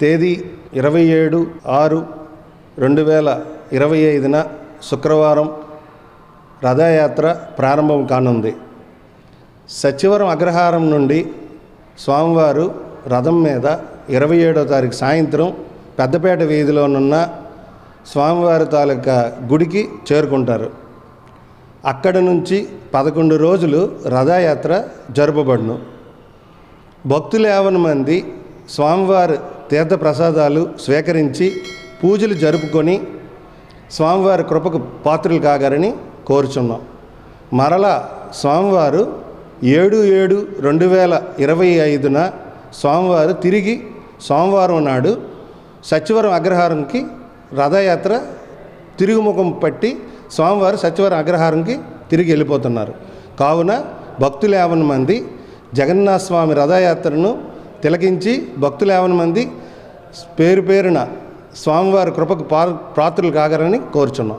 తేదీ ఇరవై ఏడు ఆరు రెండు వేల ఇరవై ఐదున శుక్రవారం రథయాత్ర ప్రారంభం కానుంది. సచివరం అగ్రహారం నుండి స్వామివారు రథం మీద ఇరవై ఏడో తారీఖు సాయంత్రం పెద్దపేట వీధిలోనున్న స్వామివారి తాలూకా గుడికి చేరుకుంటారు. అక్కడి నుంచి పదకొండు రోజులు రథయాత్ర జరుపబడును. భక్తులు యావన మంది స్వామివారి తీర్థ ప్రసాదాలు స్వీకరించి పూజలు జరుపుకొని స్వామివారి కృపకు పాత్రులు కాగారని కోరుచున్నాం. మరలా స్వామివారు ఏడు ఏడు రెండు వేల ఇరవై ఐదున స్వామివారు తిరిగి సోమవారం నాడు సచివరం అగ్రహారంకి రథయాత్ర తిరుగుముఖం పట్టి స్వామివారు సచివరం అగ్రహారంకి తిరిగి వెళ్ళిపోతున్నారు. కావున భక్తులు యావన మంది జగన్నాథ స్వామి రథయాత్రను తిలకించి భక్తులు యావన మంది పేరు పేరున స్వామివారి కృపకు పా పాత్రలు కాగరని కోరుచున్నాం.